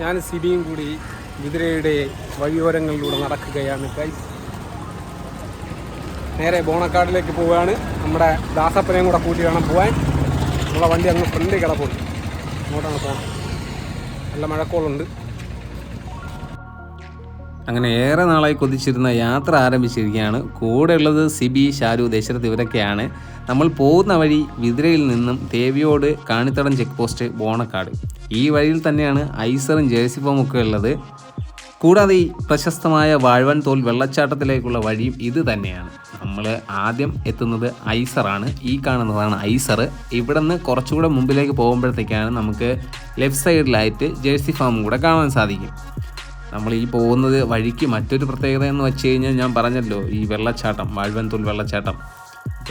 ഞാൻ സിബിയും കൂടി കുതിരയുടെ വഴിയോരങ്ങളിലൂടെ നടക്കുകയാണ്. ഗൈസ് നേരെ ബോണക്കാടിലേക്ക് പോവുകയാണ്. നമ്മുടെ ദാസപ്പനെയും കൂടെ കൂട്ടി വേണം പോകാൻ നമ്മളെ വണ്ടി അങ്ങ് ഫ്രണ്ടിൽ കിടപ്പുണ്ട്. അങ്ങോട്ടാണ് പോകണം നല്ല മഴക്കോളുണ്ട്. അങ്ങനെ ഏറെ നാളായി കൊതിച്ചിരുന്ന യാത്ര ആരംഭിച്ചിരിക്കുകയാണ്. കൂടെ ഉള്ളത് സിബി ഷാരു ദശരഥ് ഇവരൊക്കെയാണ്. നമ്മൾ പോകുന്ന വഴി വിതിരയിൽ നിന്നും ദേവിയോട് കാണിത്തടം ചെക്ക് പോസ്റ്റ് ബോണക്കാട്. ഈ വഴിയിൽ തന്നെയാണ് ഐസറും ജേഴ്സിഫോം ഒക്കെ ഉള്ളത്. കൂടാതെ ഈ പ്രശസ്തമായ വാഴ്വൻ തോൽ വെള്ളച്ചാട്ടത്തിലേക്കുള്ള വഴിയും ഇത് തന്നെയാണ്. നമ്മൾ ആദ്യം എത്തുന്നത് ഐസറാണ്. ഈ കാണുന്നതാണ് ഐസർ. ഇവിടെ നിന്ന് കുറച്ചുകൂടെ മുമ്പിലേക്ക് പോകുമ്പോഴത്തേക്കാണ് നമുക്ക് ലെഫ്റ്റ് സൈഡിലായിട്ട് ജേഴ്സി ഫാമും കൂടെ കാണാൻ സാധിക്കും. നമ്മൾ ഈ പോകുന്നത് വഴിക്ക് മറ്റൊരു പ്രത്യേകത എന്ന് വെച്ച് കഴിഞ്ഞാൽ ഞാൻ പറഞ്ഞല്ലോ ഈ വെള്ളച്ചാട്ടം വാഴ്വൻതൂൽ വെള്ളച്ചാട്ടം.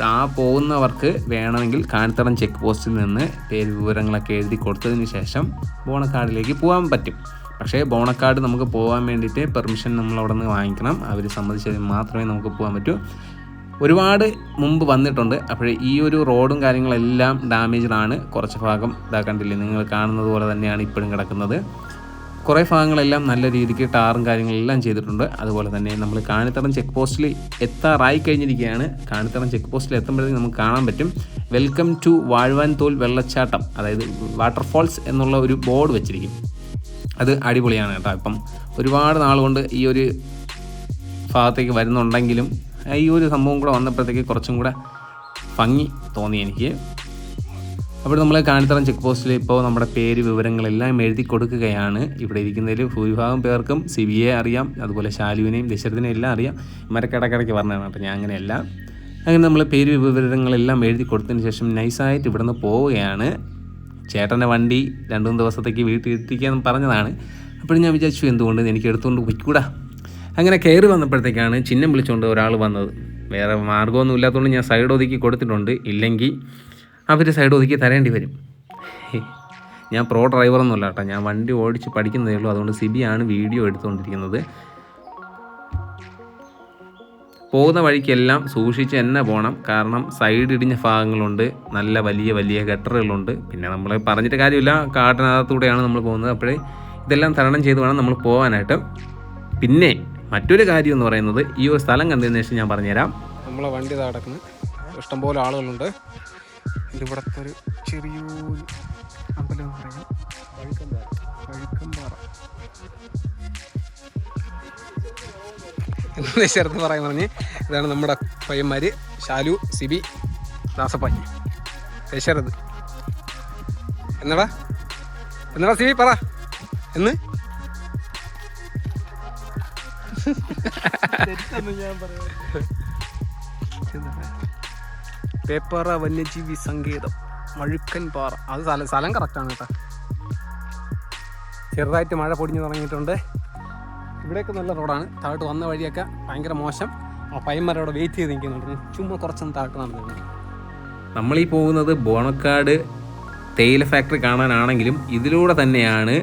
ആ പോകുന്നവർക്ക് വേണമെങ്കിൽ കാണിത്തടം ചെക്ക് പോസ്റ്റിൽ നിന്ന് പേര് വിവരങ്ങളൊക്കെ എഴുതി കൊടുത്തതിന് ശേഷം ബോണക്കാടിലേക്ക് പോകാൻ പറ്റും. പക്ഷേ ബോണക്കാട് നമുക്ക് പോകാൻ വേണ്ടിയിട്ട് പെർമിഷൻ നമ്മൾ അവിടെ നിന്ന് വാങ്ങിക്കണം. അവർ സമ്മതിച്ചാൽ മാത്രമേ നമുക്ക് പോകാൻ പറ്റൂ. ഒരുപാട് മുമ്പ് വന്നിട്ടുണ്ട്. അപ്പോൾ ഈ ഒരു റോഡും കാര്യങ്ങളെല്ലാം ഡാമേജ്ഡ് ആണ്. കുറച്ച് ഭാഗം ഇതാ കണ്ടില്ലേ? നിങ്ങൾ കാണുന്നത് പോലെ തന്നെയാണ് ഇപ്പോഴും കിടക്കുന്നത്. കുറേ ഭാഗങ്ങളെല്ലാം നല്ല രീതിക്ക് ടാറും കാര്യങ്ങളെല്ലാം ചെയ്തിട്ടുണ്ട്. അതുപോലെ തന്നെ നമ്മൾ കാണിത്തടം ചെക്ക് പോസ്റ്റിൽ എത്താറായി കഴിഞ്ഞിരിക്കുകയാണ്. കാണിത്തടം ചെക്ക് പോസ്റ്റിൽ എത്തുമ്പോഴത്തേക്ക് നമുക്ക് കാണാൻ പറ്റും. വെൽക്കം ടു വാഴ്വാൻ തോൽ വെള്ളച്ചാട്ടം അതായത് വാട്ടർഫോൾസ് എന്നുള്ള ഒരു ബോർഡ് വെച്ചിരിക്കും. അത് അടിപൊളിയാണ് കേട്ടോ. ഇപ്പം ഒരുപാട് നാൾ കൊണ്ട് ഈ ഒരു ഭാഗത്തേക്ക് വരുന്നുണ്ടെങ്കിലും ഈ ഒരു സംഭവം കൂടെ വന്നപ്പോഴത്തേക്ക് കുറച്ചും കൂടെ ഭംഗി തോന്നി എനിക്ക്. അപ്പോൾ നമ്മൾ കാണിത്തറം ചെക്ക് പോസ്റ്റിൽ ഇപ്പോൾ നമ്മുടെ പേര് വിവരങ്ങളെല്ലാം എഴുതി കൊടുക്കുകയാണ്. ഇവിടെ ഇരിക്കുന്നതിൽ ഭൂരിഭാഗം പേർക്കും സി ബി എ അറിയാം അതുപോലെ ശാലുവിനെയും ദശരഥിനെയും എല്ലാം അറിയാം. ഇവരൊക്കെ പറഞ്ഞതാണ് അപ്പോൾ ഞാൻ അങ്ങനെയല്ല. അങ്ങനെ നമ്മൾ പേര് വിവരങ്ങളെല്ലാം എഴുതി കൊടുത്തതിന് ശേഷം നൈസായിട്ട് ഇവിടുന്ന് പോവുകയാണ്. ചേട്ടന്റെ വണ്ടി രണ്ടു മൂന്ന് ദിവസത്തേക്ക് വീട്ടിൽ എത്തിക്കാൻ പറഞ്ഞതാണ്. അപ്പോഴും ഞാൻ വിചാരിച്ചു എന്തുകൊണ്ട് എനിക്ക് എടുത്തുകൊണ്ട് പോയിക്കൂടാ? അങ്ങനെ കയറി വന്നപ്പോഴത്തേക്കാണ് ചിഹ്നം വിളിച്ചുകൊണ്ട് ഒരാൾ വന്നത്. വേറെ മാർഗമൊന്നും ഇല്ലാത്തതുകൊണ്ട് ഞാൻ സൈഡ് ഒതുക്കി കൊടുത്തിട്ടുണ്ട്. ഇല്ലെങ്കിൽ അവർ സൈഡ് ഒതുക്കി തരേണ്ടി വരും. ഞാൻ പ്രോ ഡ്രൈവറൊന്നുമല്ല കേട്ടോ. ഞാൻ വണ്ടി ഓടിച്ച് പഠിക്കുന്നതേ ഉള്ളൂ. അതുകൊണ്ട് സിബിയാണ് വീഡിയോ എടുത്തുകൊണ്ടിരിക്കുന്നത്. പോകുന്ന വഴിക്കെല്ലാം സൂക്ഷിച്ച് തന്നെ പോകണം കാരണം സൈഡ് ഇടിഞ്ഞ ഭാഗങ്ങളുണ്ട്. നല്ല വലിയ വലിയ ഗട്ടറുകളുണ്ട്. പിന്നെ നമ്മൾ പറഞ്ഞിട്ട് കാര്യമില്ല. കാട്ടിനകത്തൂടെയാണ് നമ്മൾ പോകുന്നത്. അപ്പോഴേ ഇതെല്ലാം തരണം ചെയ്ത് വേണം നമ്മൾ പോകാനായിട്ട് പിന്നെ മറ്റൊരു കാര്യം എന്ന് പറയുന്നത് ഈ ഒരു സ്ഥലം കണ്ടതിന് ശേഷം ഞാൻ പറഞ്ഞുതരാം. നമ്മളെ വണ്ടി നടക്കുന്നത് ഇഷ്ടംപോലെ ആളുകളുണ്ട്. ഇത് ഇവിടുത്തെ ഒരു ചെറിയൊരു അമ്പലം എന്ന് പറയുന്നത് വഴുക്കമ്പാറ. ചേർത്ത് പറയാൻ പറഞ്ഞ് ഇതാണ് നമ്മുടെ പയ്യന്മാർ ഷാലു സിബി ദാസപ്പായി ശരത് എന്നടാ? എന്നടാ സിബി പറ. എന്ന്? പേപ്പാറ വന്യജീവി സങ്കേതം മഴുക്കൻ പാറ. അത് സ്ഥലം സ്ഥലം കറക്റ്റാണ് കേട്ടോ. ചെറുതായിട്ട് മഴ പൊടിഞ്ഞു തുടങ്ങിയിട്ടുണ്ട്. ഇവിടെയൊക്കെ നല്ല റോഡാണ്. താഴോട്ട് വന്ന വഴിയൊക്കെ ഭയങ്കര മോശം. ആ പയ്യന്മാർ അവിടെ വെയിറ്റ് ചെയ്ത് നിൽക്കുന്നുണ്ട്. ചുമ്മാ കുറച്ചൊന്ന് താഴോട്ട് നടന്നിട്ടുണ്ട് നമ്മളീ പോകുന്നത് ബോണക്കാട് തേയില ഫാക്ടറി കാണാനാണെങ്കിലും ഇതിലൂടെ തന്നെയാണ്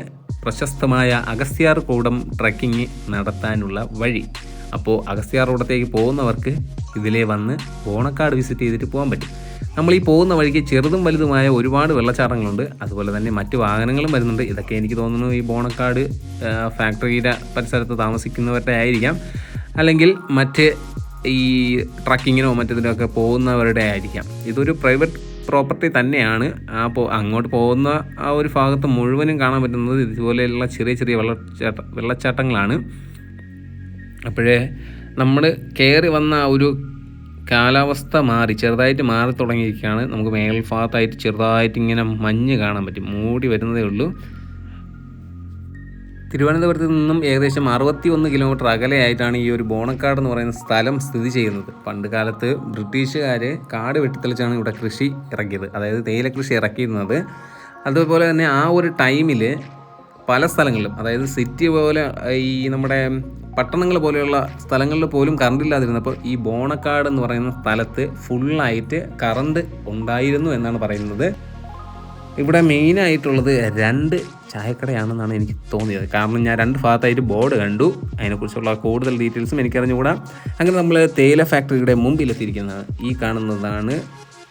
പ്രശസ്തമായ അഗസ്ത്യാർ കൂടം ട്രക്കിംഗ് നടത്താനുള്ള വഴി. അപ്പോൾ അഗസ്ത്യാർ റോഡത്തേക്ക് പോകുന്നവർക്ക് ഇതിലേ വന്ന് ഓണക്കാട് വിസിറ്റ് ചെയ്തിട്ട് പോകാൻ പറ്റും. നമ്മൾ ഈ പോകുന്ന വഴിക്ക് ചെറുതും വലുതുമായ ഒരുപാട് വെള്ളച്ചാട്ടങ്ങളുണ്ട്. അതുപോലെ തന്നെ മറ്റ് വാഹനങ്ങളും വരുന്നുണ്ട്. ഇതൊക്കെ എനിക്ക് തോന്നുന്നു ഈ ബോണക്കാട് ഫാക്ടറിയുടെ പരിസരത്ത് താമസിക്കുന്നവരുടെ ആയിരിക്കാം. അല്ലെങ്കിൽ മറ്റ് ഈ ട്രക്കിങ്ങിനോ മറ്റതിനൊക്കെ പോകുന്നവരുടെ ആയിരിക്കാം. ഇതൊരു പ്രൈവറ്റ് പ്രോപ്പർട്ടി തന്നെയാണ്. പോ അങ്ങോട്ട് പോകുന്ന ആ ഒരു ഭാഗത്ത് മുഴുവനും കാണാൻ പറ്റുന്നത് ഇതുപോലെയുള്ള ചെറിയ ചെറിയ വെള്ളച്ചാട്ട വെള്ളച്ചാട്ടങ്ങളാണ്. അപ്പോഴേ നമ്മൾ കയറി വന്ന ആ ഒരു കാലാവസ്ഥ മാറി ചെറുതായിട്ട് മാറി തുടങ്ങിയിരിക്കുകയാണ്. നമുക്ക് മേൽഭാഗത്തായിട്ട് ചെറുതായിട്ട് ഇങ്ങനെ മഞ്ഞ് കാണാൻ പറ്റും. മൂടി വരുന്നതേ ഉള്ളൂ. തിരുവനന്തപുരത്ത് നിന്നും ഏകദേശം അറുപത്തി ഒന്ന് കിലോമീറ്റർ അകലെയായിട്ടാണ് ഈ ഒരു ബോണക്കാട് എന്ന് പറയുന്ന സ്ഥലം സ്ഥിതി ചെയ്യുന്നത്. പണ്ട് കാലത്ത് ബ്രിട്ടീഷുകാർ കാട് വെട്ടിത്തെളിച്ചാണ് ഇവിടെ കൃഷി ഇറക്കിയത്. അതായത് തേയില കൃഷി ഇറക്കിയിരുന്നത്. അതുപോലെ തന്നെ ആ ഒരു ടൈമിൽ പല സ്ഥലങ്ങളിലും അതായത് സിറ്റി പോലെ ഈ നമ്മുടെ പട്ടണങ്ങൾ പോലെയുള്ള സ്ഥലങ്ങളിൽ പോലും കറണ്ട് ഇല്ലാതിരുന്നപ്പോൾ ഈ ബോണക്കാട് എന്ന് പറയുന്ന സ്ഥലത്ത് ഫുള്ളായിട്ട് കറണ്ട് ഉണ്ടായിരുന്നു എന്നാണ് പറയുന്നത്. ഇവിടെ മെയിനായിട്ടുള്ളത് രണ്ട് ചായക്കടയാണെന്നാണ് എനിക്ക് തോന്നിയത്. കാരണം ഞാൻ രണ്ട് ഭാഗത്തായിട്ട് ബോർഡ് കണ്ടു. അതിനെക്കുറിച്ചുള്ള കൂടുതൽ ഡീറ്റെയിൽസും എനിക്കറിഞ്ഞുകൂടാ. അങ്ങനെ നമ്മൾ തേയില ഫാക്ടറിയുടെ മുമ്പിലെത്തിയിരിക്കുന്നത് ഈ കാണുന്നതാണ്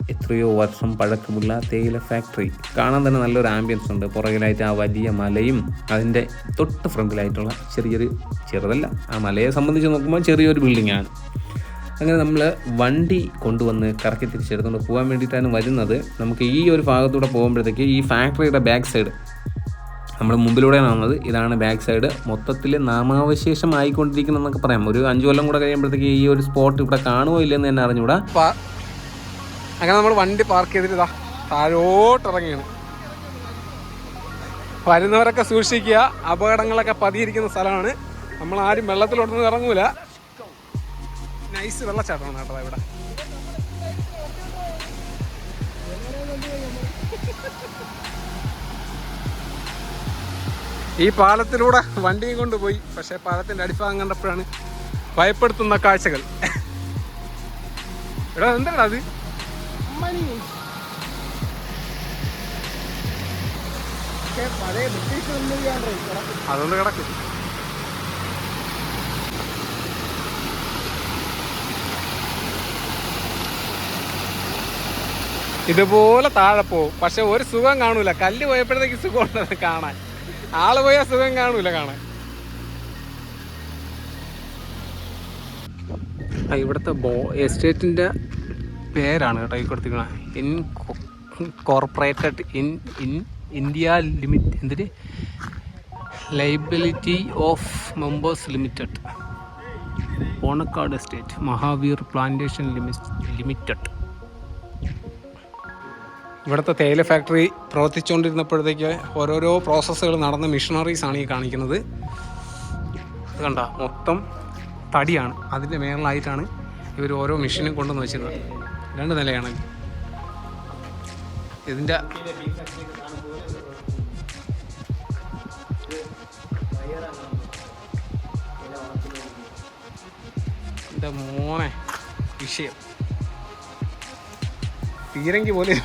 എത്രയോ വർഷം പഴക്കമുള്ള തേയില ഫാക്ടറി കാണാൻ തന്നെ നല്ലൊരു ആംബിയൻസ് ഉണ്ട്. പുറകിലായിട്ട് ആ വലിയ മലയും അതിന്റെ തൊട്ട് ഫ്രണ്ടിലായിട്ടുള്ള ചെറിയൊരു ചെറുതല്ല. ആ മലയെ സംബന്ധിച്ച് നോക്കുമ്പോൾ ചെറിയൊരു ബിൽഡിംഗ് ആണ്. അങ്ങനെ നമ്മൾ വണ്ടി കൊണ്ടുവന്ന് കറക്കി തിരിച്ചെടുത്തുകൊണ്ട് പോകാൻ വേണ്ടിയിട്ടാണ് വരുന്നത്. നമുക്ക് ഈ ഒരു ഭാഗത്തൂടെ പോകുമ്പോഴത്തേക്ക് ഈ ഫാക്ടറിയുടെ ബാക്ക് സൈഡ് നമ്മൾ മുമ്പിലൂടെയാണ് വന്നത് ഇതാണ് ബാക്ക് സൈഡ് മൊത്തത്തിൽ നാമാവശേഷം ആയിക്കൊണ്ടിരിക്കുന്നതെന്നൊക്കെ പറയാം. ഒരു അഞ്ചു കൊല്ലം കൂടെ കഴിയുമ്പോഴത്തേക്ക് ഈ ഒരു സ്പോട്ട് ഇവിടെ കാണുമോ ഇല്ലെന്ന് തന്നെ അറിഞ്ഞുകൂടാ. അങ്ങനെ നമ്മൾ വണ്ടി പാർക്ക് ചെയ്തിട്ട് ഇതാ താഴോട്ട് ഇറങ്ങിയാണ്. വരുന്നവരൊക്കെ സൂക്ഷിക്കുക അപകടങ്ങളൊക്കെ പതിയിരിക്കുന്ന സ്ഥലമാണ്. നമ്മൾ ആരും വെള്ളത്തിലോട്ടൊന്നും ഇറങ്ങൂല. നൈസ് വെള്ളച്ചാട്ടമാണ് കേട്ടോ ഇവിടെ. ഈ പാലത്തിലൂടെ വണ്ടിയും കൊണ്ടുപോയി. പക്ഷേ പാലത്തിന്റെ അടിഭാഗം കണ്ടപ്പോഴാണ് ഭയപ്പെടുത്തുന്ന കാഴ്ചകൾ. ഇവിടെ എന്താണത് അത്? അതൊന്ന് കിടക്കും. ഇതുപോലെ താഴെ പോവും. പക്ഷെ ഒരു സുഖം കാണൂല. കല്ല് പോയപ്പോഴത്തേക്ക് സുഖം ഉണ്ടത് കാണാൻ. ആൾ പോയാൽ സുഖം കാണൂല കാണാൻ. ഇവിടുത്തെ ബോ പേരാണ് കേട്ടോ ഈ കൊടുത്തിരിക്കുന്നത് incorporated in in India limit എന്തിന്? Liability of members limited. Onakkad estate Mahavir plantation limited. ഇവിടുത്തെ തേയില ഫാക്ടറി പ്രവർത്തിച്ചുകൊണ്ടിരുന്നപ്പോഴത്തേക്ക് ഓരോരോ പ്രോസസ്സുകൾ നടന്ന മിഷണറീസ് ആണ് ഈ കാണിക്കുന്നത്. ഇത് കണ്ട? മൊത്തം തടിയാണ്. അതിന്റെ മേളിലായിട്ടാണ് ഇവർ ഓരോ മെഷീനും കൊണ്ടുവന്ന് വെച്ചിരുന്നത്. രണ്ട് നിലയാണ്. ഇതിന്റെ എന്റെ മോനെ വിഷയം. പീരങ്കി പോലെ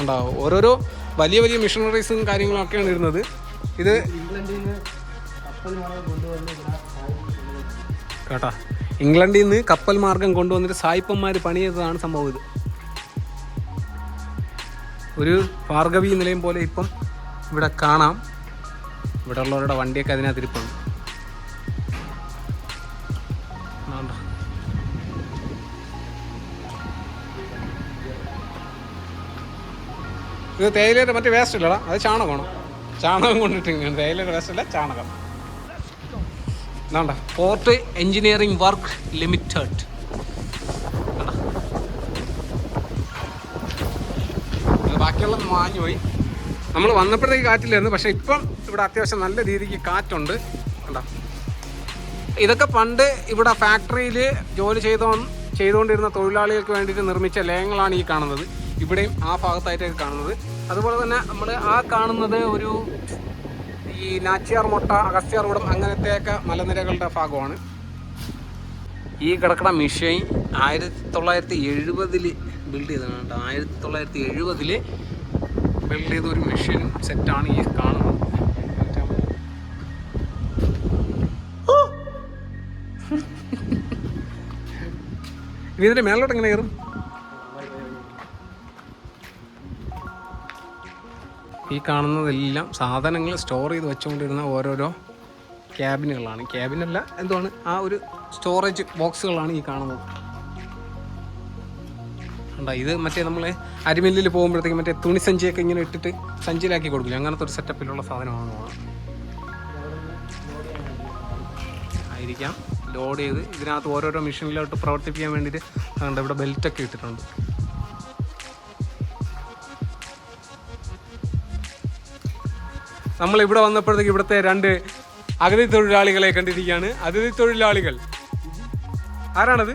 ഉണ്ടാവും ഓരോരോ വലിയ വലിയ മിഷണറീസും കാര്യങ്ങളും ഒക്കെയാണ് ഇരുന്നത്. ഇത് കേട്ടാ. ഇംഗ്ലണ്ടിൽ നിന്ന് കപ്പൽ മാർഗം കൊണ്ടുവന്നിട്ട് സായിപ്പന്മാർ പണിയതാണ് സംഭവം ഇത്. ഒരു ഭാർഗവി നിലയം പോലെ ഇപ്പം ഇവിടെ കാണാം. ഇവിടെ ഉള്ളവരുടെ വണ്ടിയൊക്കെ അതിനകത്ത് ഇരിപ്പുണ്ട്. ഇത് തേയിലയുടെ മറ്റേ വേസ്റ്റ് ഇല്ലടാ. അത് ചാണകമാണ്? ചാണകം കൊണ്ടിട്ട് ഇങ്ങനെ തേയിലയുടെ വേസ്റ്റ് അല്ല ചാണകം. എന്താണ്ട പോർട്ട് എഞ്ചിനീയറിംഗ് വർക്ക് ലിമിറ്റഡ് ബാക്കിയുള്ള മാഞ്ഞു പോയി. നമ്മൾ വന്നപ്പോഴത്തേക്ക് കാറ്റില്ലായിരുന്നു പക്ഷെ ഇപ്പം ഇവിടെ അത്യാവശ്യം നല്ല രീതിക്ക് കാറ്റുണ്ട്. കണ്ടോ ഇതൊക്കെ പണ്ട് ഇവിടെ ഫാക്ടറിയിൽ ജോലി ചെയ്തോ ചെയ്തുകൊണ്ടിരുന്ന തൊഴിലാളികൾക്ക് വേണ്ടിയിട്ട് നിർമ്മിച്ച ലയങ്ങളാണ് ഈ കാണുന്നത്. ഇവിടെയും ആ ഭാഗത്തായിട്ടൊക്കെ കാണുന്നത്. അതുപോലെ തന്നെ നമ്മൾ ആ കാണുന്നത് ഒരു ഈ നാച്ചിയാർ മുട്ട അഗസ്ത്യാർകുടം അങ്ങനത്തെയൊക്കെ മലനിരകളുടെ ഭാഗമാണ്. ഈ കിടക്കണ മിഷൈൻ ആയിരത്തി തൊള്ളായിരത്തി എഴുപതിൽ ബിൽഡ് ചെയ്തതാണ് കേട്ടോ. ആയിരത്തി തൊള്ളായിരത്തി എഴുപതിൽ ബിൽഡ് ചെയ്ത ഒരു മെഷീൻ സെറ്റാണ് ഈ കാണുന്നത്. ഇനി ഇതിന്റെ മേലോട്ട് എങ്ങനെ കയറും? കാണുന്നതെല്ലാം സാധനങ്ങൾ സ്റ്റോർ ചെയ്ത് വെച്ചുകൊണ്ടിരുന്ന ഓരോരോ ക്യാബിനുകളാണ് ക്യാബിനല്ല എന്തുവാണ്? ആ ഒരു സ്റ്റോറേജ് ബോക്സുകളാണ് ഈ കാണുന്നത്. ഉണ്ടോ ഇത് മറ്റേ നമ്മൾ അരിമില്ലിൽ പോകുമ്പോഴത്തേക്ക് മറ്റേ തുണി സഞ്ചിയൊക്കെ ഇങ്ങനെ ഇട്ടിട്ട് സഞ്ചിയിലാക്കി കൊടുക്കില്ല? അങ്ങനത്തെ ഒരു സെറ്റപ്പിലുള്ള സാധനമാണ് ആയിരിക്കാം. ലോഡ് ചെയ്ത് ഇതിനകത്ത് ഓരോരോ മെഷീനിലോട്ട് പ്രവർത്തിപ്പിക്കാൻ വേണ്ടിയിട്ട് അതുകൊണ്ട് ഇവിടെ ബെൽറ്റൊക്കെ ഇട്ടിട്ടുണ്ട്. നമ്മൾ ഇവിടെ വന്നപ്പോഴത്തേക്ക് ഇവിടുത്തെ രണ്ട് അഗതി തൊഴിലാളികളെ കണ്ടിരിക്കുകയാണ്. അതിഥി തൊഴിലാളികൾ. ആരാണത്?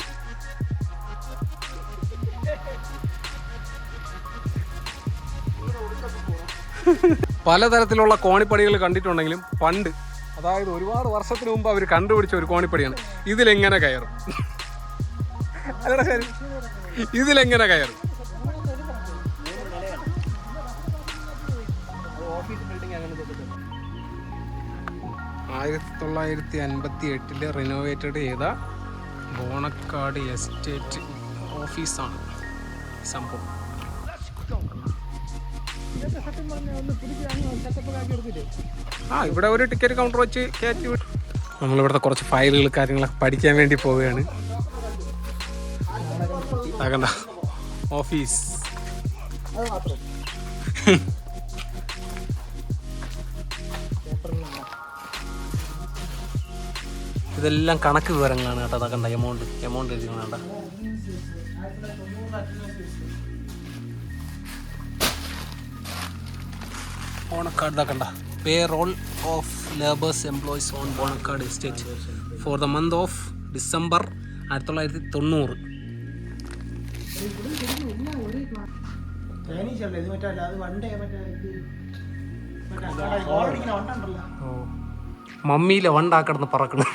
പലതരത്തിലുള്ള കോണിപ്പടികൾ കണ്ടിട്ടുണ്ടെങ്കിലും പണ്ട് അതായത് ഒരുപാട് വർഷത്തിന് മുമ്പ് അവർ കണ്ടുപിടിച്ച ഒരു കോണിപ്പടിയാണ്. ഇതിലെങ്ങനെ കയറും? ഇതിലെങ്ങനെ കയറും? ആയിരത്തി തൊള്ളായിരത്തി അൻപത്തി എട്ടിൽ റിനോവേറ്റഡ് ചെയ്ത ബോണക്കാട് എസ്റ്റേറ്റ് ഓഫീസാണ് സംഭവം. ആ ഇവിടെ ഒരു ടിക്കറ്റ് കൗണ്ടർ വെച്ച് കയറ്റി നമ്മളിവിടുത്തെ കുറച്ച് ഫയലുകൾ കാര്യങ്ങളൊക്കെ പഠിക്കാൻ വേണ്ടി പോവുകയാണ്. ഓഫീസ് ഇതെല്ലാം കണക്ക് വിവരങ്ങളാണ് കേട്ടോ. അതൊക്കെ എമൗണ്ട് എമൗണ്ട് എഴുതി വേണ്ട ഓണക്കാട് ഇതാ കണ്ട. Payroll of labours employees on Bonakkad estate for the month of December ആയിരത്തി തൊള്ളായിരത്തി തൊണ്ണൂറ് മമ്മിയിലെ വണ്ടാക്കടന്ന് മറ്റേ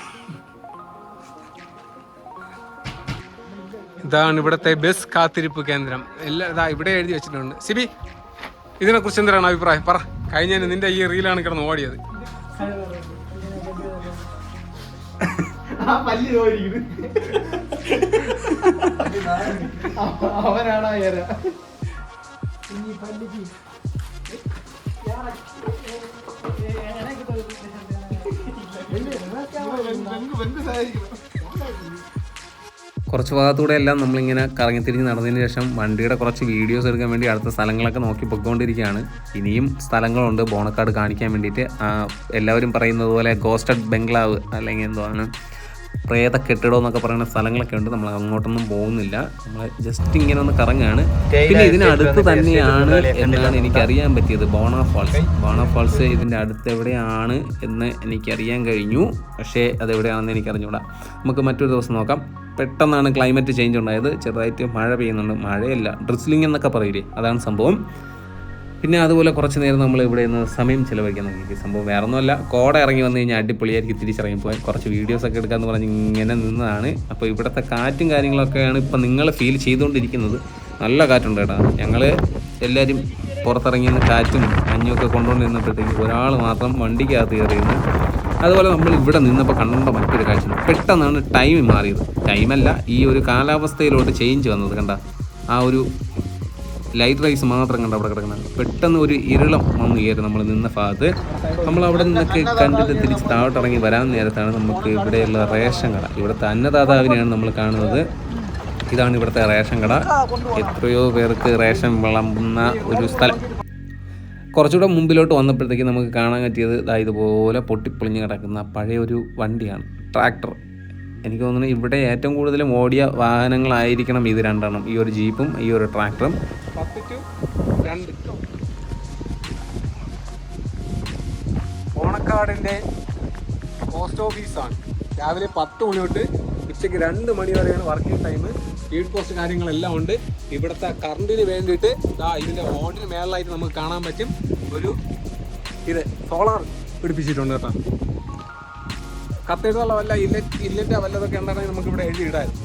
ഇതാണ് ഇവിടുത്തെ ബസ് കാത്തിരിപ്പ് കേന്ദ്രം. എല്ലാം ഇതാ ഇവിടെ എഴുതി വെച്ചിട്ടുണ്ട്. സിബി ഇതിനെ കുറിച്ച് എന്താണ് അഭിപ്രായം? പറ. കഴിഞ്ഞ നിന്റെ ഈ റീലാണ് കിടന്ന് ഓടിയത്. ആ പല്ല് പോയിരിക്കുന്നു അവനാണ് കുറച്ച് ഭാഗത്തൂടെ എല്ലാം നമ്മളിങ്ങനെ കറങ്ങി തിരിഞ്ഞ് നടന്നതിന് ശേഷം വണ്ടിയുടെ കുറച്ച് വീഡിയോസ് എടുക്കാൻ വേണ്ടി അടുത്ത സ്ഥലങ്ങളൊക്കെ നോക്കി പൊയ്ക്കൊണ്ടിരിക്കുകയാണ് ഇനിയും സ്ഥലങ്ങളുണ്ട്. ബോണക്കാട് കാണിക്കാൻ വേണ്ടിയിട്ട് എല്ലാവരും പറയുന്നത് പോലെ ഗോസ്റ്റഡ് ബംഗ്ലാവ് അല്ലെങ്കിൽ എന്താണ് പ്രേത കെട്ടിടം എന്നൊക്കെ പറയുന്ന സ്ഥലങ്ങളൊക്കെ ഉണ്ട്. നമ്മൾ അങ്ങോട്ടൊന്നും പോകുന്നില്ല. നമ്മൾ ജസ്റ്റ് ഇങ്ങനെ ഒന്ന് കറങ്ങാണ്. പിന്നെ ഇതിനടുത്ത് തന്നെയാണ് എന്നാണ് എനിക്ക് അറിയാൻ പറ്റിയത്. ബോണ ഫാൾസ്. ബോണ ഫാൾസ് ഇതിന്റെ അടുത്ത് എവിടെയാണ് എന്ന് എനിക്കറിയാൻ കഴിഞ്ഞു. പക്ഷേ അത് എവിടെയാണെന്ന് എനിക്ക് അറിഞ്ഞുകൂടാ നമുക്ക് മറ്റൊരു ദിവസം നോക്കാം. പെട്ടെന്നാണ് ക്ലൈമറ്റ് ചേഞ്ച് ഉണ്ടായത്. ചെറുതായിട്ട് മഴ പെയ്യുന്നുണ്ട്. മഴയല്ല. ഡ്രിസ്ലിംഗ് എന്നൊക്കെ പറയില്ലേ? അതാണ് സംഭവം. പിന്നെ അതുപോലെ കുറച്ച് നേരം നമ്മൾ ഇവിടെ നിന്ന് സമയം ചിലവഴിക്കാൻ നോക്കി. സംഭവം വേറെ ഒന്നുമല്ല കോട ഇറങ്ങി വന്നു കഴിഞ്ഞാൽ അടിപൊളിയായിരിക്കും തിരിച്ചിറങ്ങി പോയി കുറച്ച് വീഡിയോസ് ഒക്കെ എടുക്കാമെന്ന് പറഞ്ഞ് ഇങ്ങനെ നിന്നതാണ്. അപ്പോൾ ഇവിടുത്തെ കാറ്റും കാര്യങ്ങളൊക്കെയാണ് ഇപ്പം നിങ്ങൾ ഫീൽ ചെയ്തുകൊണ്ടിരിക്കുന്നത്. നല്ല കാറ്റുണ്ട് കേട്ടോ. ഞങ്ങൾ എല്ലാവരും പുറത്തിറങ്ങി നിന്ന് കാറ്റും മഞ്ഞുമൊക്കെ കൊണ്ടുകൊണ്ട് നിന്നപ്പോഴത്തേക്ക് ഒരാൾ മാത്രം വണ്ടിക്കകത്ത് കയറിയിരുന്നു. അതുപോലെ നമ്മൾ ഇവിടെ നിന്നപ്പോൾ കണ്ട മറ്റൊരു കാഴ്ച. പെട്ടെന്നാണ് ടൈം മാറിയത്. ടൈമല്ല ഈ ഒരു കാലാവസ്ഥയിലോട്ട് ചേഞ്ച് വന്നത് കണ്ട. ആ ഒരു ലൈറ്റ് റൈസ് മാത്രം കണ്ട അവിടെ കിടക്കുന്നത് പെട്ടെന്ന് ഒരു ഇരുളം വന്നു കയറി നമ്മൾ നിന്ന ഭാഗത്ത്. നമ്മൾ അവിടെ നിന്നൊക്കെ കണ്ടിട്ട് തിരിച്ച് താഴോട്ടിറങ്ങി വരാൻ നേരത്താണ് നമുക്ക് ഇവിടെയുള്ള റേഷൻ കട. ഇവിടുത്തെ അന്നദാതാവിനെയാണ് നമ്മൾ കാണുന്നത്. ഇതാണ് ഇവിടുത്തെ റേഷൻ കട. എത്രയോ പേർക്ക് റേഷൻ വിളമ്പുന്ന ഒരു സ്ഥലം. കുറച്ചുകൂടെ മുമ്പിലോട്ട് വന്നപ്പോഴത്തേക്ക് നമുക്ക് കാണാൻ പറ്റിയത് ഇതാ ഇതുപോലെ പൊട്ടിപ്പൊളിഞ്ഞ് കിടക്കുന്ന പഴയ ഒരു വണ്ടിയാണ്. ട്രാക്ടർ. എനിക്ക് തോന്നുന്നു ഇവിടെ ഏറ്റവും കൂടുതൽ ഓടിയ വാഹനങ്ങളായിരിക്കണം ഇത് രണ്ടെണ്ണം. ഈ ഒരു ജീപ്പും ഈ ഒരു ട്രാക്ടറും. ഓണക്കാടിന്റെ പോസ്റ്റ് ഓഫീസാണ്. രാവിലെ പത്ത് മണി തൊട്ട് ഉച്ചയ്ക്ക് രണ്ട് മണി വരെയാണ് വർക്കിംഗ് ടൈം സ്പീഡ് പോസ്റ്റ് കാര്യങ്ങളെല്ലാം ഉണ്ട്. ഇവിടുത്തെ കറണ്ടിന് വേണ്ടിയിട്ട് ഇതാ ഇതിന്റെ ഓണിന് മേളിലായിട്ട് നമുക്ക് കാണാൻ പറ്റും. ഒരു ഇത് സോളാർ പിടിപ്പിച്ചിട്ടുണ്ട് കേട്ടോ. കത്തെഴുതുള്ള വല്ല ഇല്ലറ്റ് ഇല്ലറ്റ് വല്ലതൊക്കെ ഉണ്ടെങ്കിൽ നമുക്ക് ഇവിടെ എഴുതി ഇടായിരുന്നു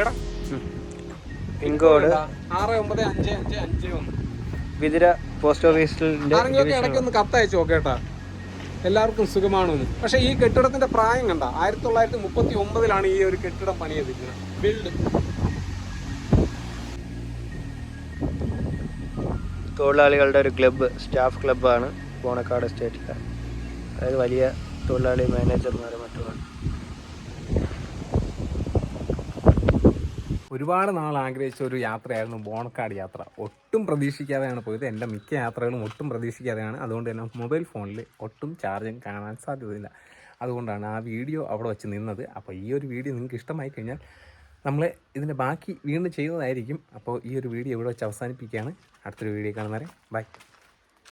എടാ. പിൻകോഡ്. ആറ് ഒമ്പത് അഞ്ച് അഞ്ച് അഞ്ച് ഒന്ന്. വിതിര പോസ്റ്റ് ഓഫീസിൽ ആരെങ്കിലുമൊക്കെ ഇടയ്ക്ക് ഒന്ന് കത്തയച്ചു നോക്കേട്ടാ. എല്ലാവർക്കും സുഖമാണെന്ന് പക്ഷേ ഈ കെട്ടിടത്തിന്റെ പ്രായം കണ്ട ആയിരത്തി തൊള്ളായിരത്തി മുപ്പത്തി ഒമ്പതിലാണ് ഈ ഒരു കെട്ടിടം പണിയെത്തിക്കുന്നത് ബിൽഡ് തൊഴിലാളികളുടെ ഒരു ക്ലബ്ബ് സ്റ്റാഫ് ക്ലബ്ബാണ് ബോണക്കാട് എസ്റ്റേറ്റിലെ അതായത് വലിയ തൊഴിലാളി മാനേജർമാരും മറ്റുമാണ്. ഒരുപാട് നാൾ ആഗ്രഹിച്ച ഒരു യാത്രയായിരുന്നു ബോണക്കാട് യാത്ര. ഒട്ടും പ്രതീക്ഷിക്കാതെയാണ് പോയത്. എന്റെ മിക്ക യാത്രകളും ഒട്ടും പ്രതീക്ഷിക്കാതെയാണ്. അതുകൊണ്ട് തന്നെ മൊബൈൽ ഫോണിൽ ഒട്ടും ചാർജും കാണാൻ സാധ്യതയില്ല. അതുകൊണ്ടാണ് ആ വീഡിയോ അവിടെ വെച്ച് നിന്നത്. അപ്പോൾ ഈ ഒരു വീഡിയോ നിങ്ങൾക്ക് ഇഷ്ടമായി കഴിഞ്ഞാൽ നമ്മൾ ഇതിന്റെ ബാക്കി വീണ്ടും ചെയ്യുന്നതായിരിക്കും. അപ്പോൾ ഈ ഒരു വീഡിയോ ഇവിടെ വെച്ച് അവസാനിപ്പിക്കുകയാണ്. അടുത്തൊരു വീഡിയോ കാണുന്നവരെ ബൈ.